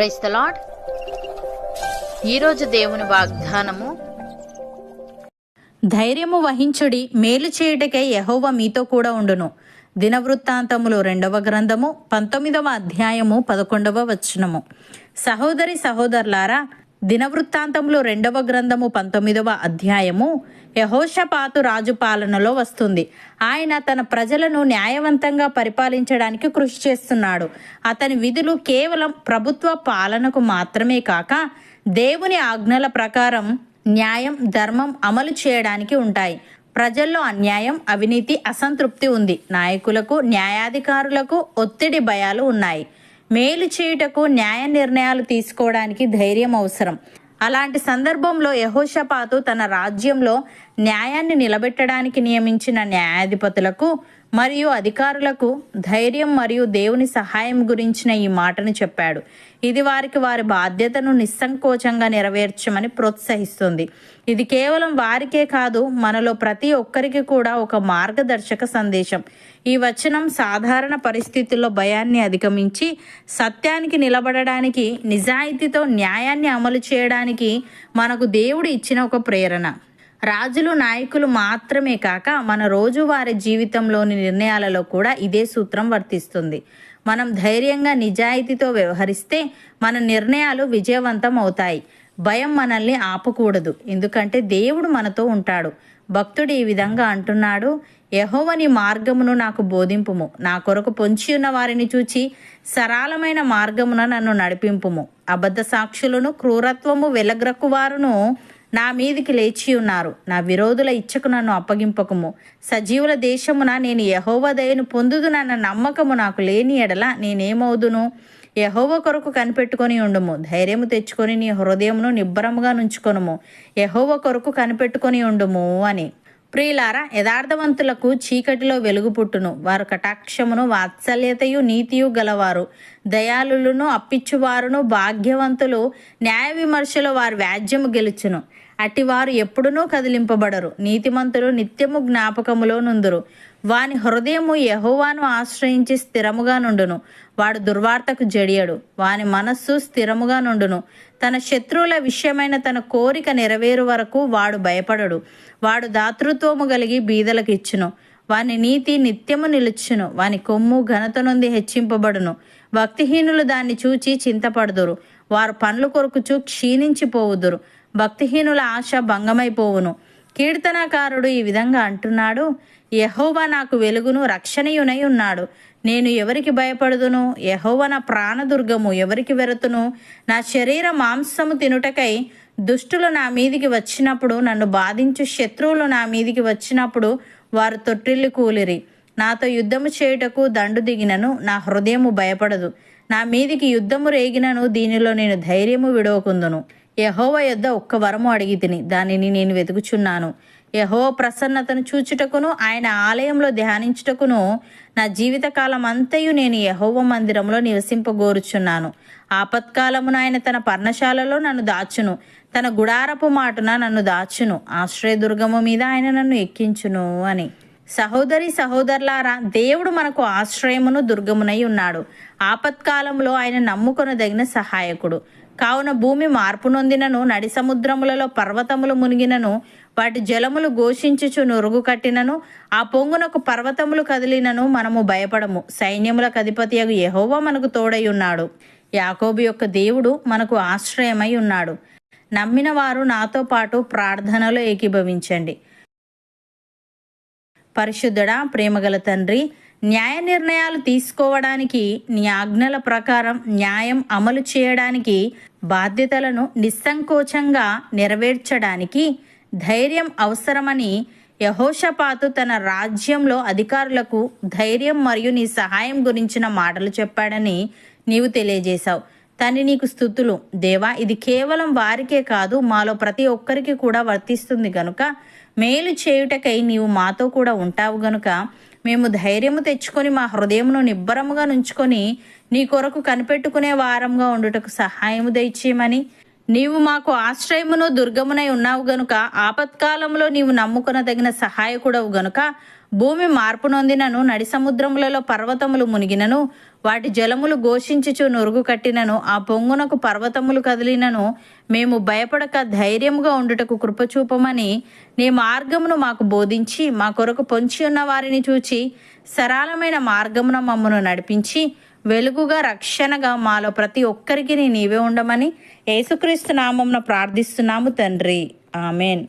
Price the lord ఈరోజు దేవుని వాగ్దానము ధైర్యము వహించుడి మేలు చేయుటకై యహోవ మీతో కూడా ఉండును. దినవృత్తాంతములు రెండవ గ్రంథము పంతొమ్మిదవ అధ్యాయము పదకొండవ వచనము. సహోదరి సహోదరులారా దినవృత్తాంతంలో రెండవ గ్రంథము పంతొమ్మిదవ అధ్యాయము యహోషపాతు రాజు పాలనలో వస్తుంది. ఆయన తన ప్రజలను న్యాయవంతంగా పరిపాలించడానికి కృషి చేస్తున్నాడు. అతని విధులు కేవలం ప్రభుత్వ పాలనకు మాత్రమే కాక దేవుని ఆజ్ఞల ప్రకారం న్యాయం ధర్మం అమలు చేయడానికి ఉంటాయి. ప్రజల్లో అన్యాయం అవినీతి అసంతృప్తి ఉంది. నాయకులకు న్యాయాధికారులకు ఒత్తిడి భయాలు ఉన్నాయి. మేలు చేయుటకు న్యాయ నిర్ణయాలు తీసుకోవడానికి ధైర్యం అవసరం. అలాంటి సందర్భంలో యహోషపాతు తన రాజ్యంలో న్యాయాన్ని నిలబెట్టడానికి నియమించిన న్యాయాధిపతులకు మరియు అధికారులకు ధైర్యం మరియు దేవుని సహాయం గురించిన ఈ మాటను చెప్పాడు. ఇది వారికి వారి బాధ్యతను నిస్సంకోచంగా నెరవేర్చమని ప్రోత్సహిస్తుంది. ఇది కేవలం వారికే కాదు మనలో ప్రతి ఒక్కరికి కూడా ఒక మార్గదర్శక సందేశం. ఈ వచనం సాధారణ పరిస్థితుల్లో భయాన్ని అధిగమించి సత్యానికి నిలబడడానికి నిజాయితీతో న్యాయాన్ని అమలు చేయడానికి మనకు దేవుడు ఇచ్చిన ఒక ప్రేరణ. రాజులు నాయకులు మాత్రమే కాక మన రోజువారీ జీవితంలోని నిర్ణయాలలో కూడా ఇదే సూత్రం వర్తిస్తుంది. మనం ధైర్యంగా నిజాయితీతో వ్యవహరిస్తే మన నిర్ణయాలు విజయవంతం అవుతాయి. భయం మనల్ని ఆపకూడదు. ఎందుకంటే దేవుడు మనతో ఉంటాడు. భక్తుడు ఈ విధంగా అంటున్నాడు యహోవని మార్గమును నాకు బోధింపుము. నా కొరకు పొంచి ఉన్న వారిని చూచి సరళమైన మార్గమున నన్ను నడిపింపుము. అబద్ధ సాక్షులను క్రూరత్వము వెలగ్రక్కువారును వారును నా మీదికి లేచి ఉన్నారు. నా విరోధుల ఇచ్చకు నన్ను అప్పగింపకము. సజీవుల దేశమున నేను యహోవ దయను పొందుదునన్న నమ్మకము నాకు లేని ఎడల నేనేమవుదును? యహోవ కొరకు కనిపెట్టుకొని ఉండుము. ధైర్యము తెచ్చుకొని నీ హృదయమును నిబ్బరముగా నుంచుకొనుము. యహోవ కొరకు కనిపెట్టుకొని ఉండుము అని. ప్రియులారా యథార్థవంతులకు చీకటిలో వెలుగు పుట్టును. వారు కటాక్షమును వాత్సల్యతయు నీతియు గలవారు. దయాళులను అప్పిచ్చువారును భాగ్యవంతులు న్యాయ విమర్శలో వారి వ్యాజ్యము గెలుచును. అటివారు ఎప్పుడునూ కదిలింపబడరు. నీతిమంతులు నిత్యము జ్ఞాపకములో నుందురు. వాని హృదయము యహోవాను ఆశ్రయించి స్థిరముగా నుండును. వాడు దుర్వార్తకు జడియడు. వాని మనస్సు స్థిరముగా నుండును. తన శత్రువుల విషయమైన తన కోరిక నెరవేరు వరకు వాడు భయపడడు. వాడు దాతృత్వము కలిగి బీదలకు ఇచ్చును. వాని నీతి నిత్యము నిలుచును. వాని కొమ్ము ఘనత నుండి హెచ్చింపబడును. భక్తిహీనులు దాన్ని చూచి చింతపడుదురు. వారు పండ్లు కొరకుచూ క్షీణించిపోవుదురు. భక్తిహీనుల ఆశ భంగమైపోవును. కీర్తనకారుడు ఈ విధంగా అంటున్నాడు యహోవా నాకు వెలుగును రక్షణయునై ఉన్నాడు. నేను ఎవరికి భయపడుదును? యహోవ నా ప్రాణదుర్గము ఎవరికి వెరతును? నా శరీర మాంసము తినుటకై దుష్టులు నా మీదికి వచ్చినప్పుడు నన్ను బాధించు శత్రువులు నా మీదికి వచ్చినప్పుడు వారు తొట్టిల్లు కూలిరి. నాతో యుద్ధము చేయుటకు దండు దిగినను నా హృదయము భయపడదు. నా మీదికి యుద్ధము రేగినను దీనిలో నేను ధైర్యము విడవకుందును. యహోవ యొద్ద ఒక్క వరము అడిగి తిని దానిని నేను వెతుకుచున్నాను. యహో ప్రసన్నతను చూచుటకును ఆయన ఆలయంలో ధ్యానించుటకును నా జీవితకాలం అంతయు నేను యహోవ మందిరంలో నివసింపగోరుచున్నాను. ఆపత్కాలమున ఆయన తన పర్ణశాలలో నన్ను దాచును. తన గుడారపు మాటున నన్ను దాచును. ఆశ్రయదుర్గము మీద ఆయన నన్ను ఎక్కించును అని. సహోదరి సహోదరులారా దేవుడు మనకు ఆశ్రయమును దుర్గమునై ఉన్నాడు. ఆపత్కాలంలో ఆయన నమ్ముకొనదగిన సహాయకుడు. కావున భూమి మార్పు నొందినను నడి సముద్రములలో పర్వతములు మునిగినను వాటి జలములు ఘోషించుచు నురుగు కట్టినను ఆ పొంగునకు పర్వతములు కదిలినను మనము భయపడము. సైన్యములకు అధిపతియగు యహోవా మనకు తోడై ఉన్నాడు. యాకోబు యొక్క దేవుడు మనకు ఆశ్రయమై ఉన్నాడు. నమ్మిన వారు నాతో పాటు ప్రార్థనలో ఏకీభవించండి. పరిశుద్ధుడా ప్రేమగల తండ్రి న్యాయ నిర్ణయాలు తీసుకోవడానికి నీ ఆజ్ఞల ప్రకారం న్యాయం అమలు చేయడానికి బాధ్యతలను నిస్సంకోచంగా నెరవేర్చడానికి ధైర్యం అవసరమని యహోషపాతు తన రాజ్యంలో అధికారులకు ధైర్యం మరియు నీ సహాయం గురించిన మాటలు చెప్పాడని నీవు తెలియజేశావు. తని నీకు స్థుతులు. దేవా ఇది కేవలం వారికే కాదు మాలో ప్రతి ఒక్కరికి కూడా వర్తిస్తుంది గనుక మేలు చేయుటకై నీవు మాతో కూడా ఉంటావు గనుక మేము ధైర్యము తెచ్చుకొని మా హృదయమును నిబ్బరముగా నుంచుకొని నీ కొరకు కనిపెట్టుకునే వారంగా ఉండుటకు సహాయము దయచేయమని నీవు మాకు ఆశ్రయమును దుర్గమునై ఉన్నావు గనుక ఆపత్కాలంలో నీవు నమ్ముకొనదగిన సహాయకుడవు గనుక భూమి మార్పు నొందినను నడి సముద్రములలో పర్వతములు మునిగినను వాటి జలములు ఘోషించుచు నురుగు కట్టినను ఆ పొంగునకు పర్వతములు కదిలినను మేము భయపడక ధైర్యముగా ఉండుటకు కృపచూపమని నీ మార్గమును మాకు బోధించి మా కొరకు పొంచి ఉన్న వారిని చూచి సరళమైన మార్గమున మమ్మను నడిపించి వెలుగుగా రక్షణగా మాలో ప్రతి ఒక్కరికి నీవే ఉండమని యేసుక్రీస్తు నామంన ప్రార్థిస్తున్నాము తండ్రి. ఆమెన్.